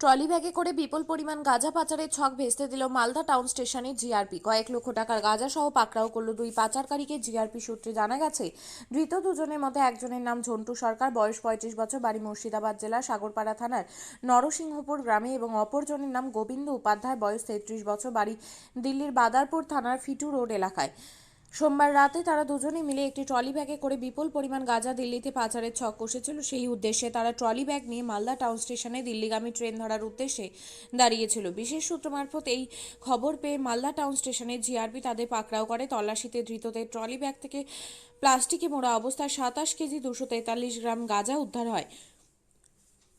Trolley ব্যাগে করে বিপুল পরিমাণ গাঁজা পাচারের ছক ভেস্তে দিল মালদা টাউন স্টেশনে জিআরপি। কয়েক লক্ষ টাকার গাঁজা সহ পাকড়াও করল দুই পাচারকারীকে, জিআরপি সূত্রে জানা গেছে, ধৃত দুজনের মধ্যে একজনের নাম ঝন্টু সরকার, বয়স পঁয়ত্রিশ বছর, বাড়ি মুর্শিদাবাদ জেলার সাগরপাড়া থানার নরসিংহপুর গ্রামে এবং অপরজনের নাম গোবিন্দ উপাধ্যায়, বয়স তেত্রিশ বছর, বাড়ি দিল্লির বাদারপুর থানার ফিটু রোড এলাকায়। সোমবার রাতে তারা দুজনে মিলে একটি ট্রলি ব্যাগে করে বিপুল পরিমাণ গাঁজা দিল্লিতে পাচারের ছক কষেছিল। সেই উদ্দেশ্যে তারা ট্রলি ব্যাগ নিয়ে মালদা টাউন স্টেশনে দিল্লিগামী ট্রেন ধরার উদ্দেশ্যে দাঁড়িয়েছিল। বিশেষ সূত্র মারফত এই খবর পেয়ে মালদা টাউন স্টেশনে জিআরপি তাদের পাকড়াও করে। তল্লাশিতে ধৃতদের ট্রলি ব্যাগ থেকে প্লাস্টিকে মোড়া অবস্থায় সাতাশ কেজি দুশো তেতাল্লিশ গ্রাম গাঁজা উদ্ধার হয়।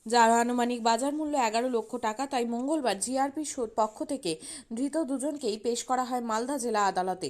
যার আনুমানিক বাজার মূল্য এগারো লক্ষ টাকা, তাই মঙ্গলবার জিআরপি পক্ষ থেকে ধৃত দুজনকেই পেশ করা হয় মালদা জেলা আদালতে।